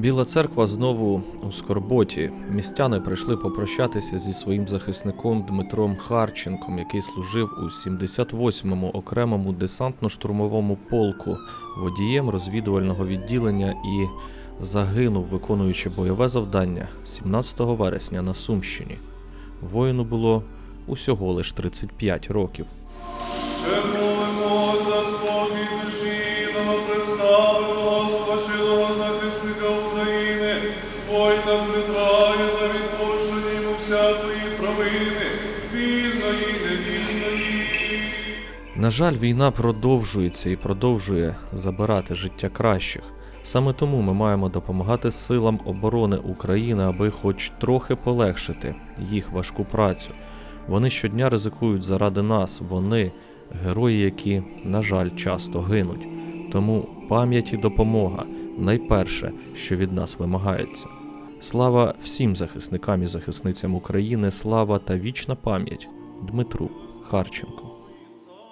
Біла церква знову у скорботі. Містяни прийшли попрощатися зі своїм захисником Дмитром Харченком, який служив у 78-му окремому десантно-штурмовому полку, водієм розвідувального відділення і загинув, виконуючи бойове завдання 17 вересня на Сумщині. Воїну було усього лиш 35 років. Ще молимо за спокій душі новоприставленого спочилого захисника Воїна Дмитра за відпущення всякої провини, вільної невільної. На жаль, війна продовжується і продовжує забирати життя кращих. Саме тому ми маємо допомагати силам оборони України, аби хоч трохи полегшити їх важку працю. Вони щодня ризикують заради нас, вони герої, які, на жаль, часто гинуть. Тому пам'ять і допомога найперше, що від нас вимагається. Слава всім захисникам і захисницям України, слава та вічна пам'ять Дмитру Харченку.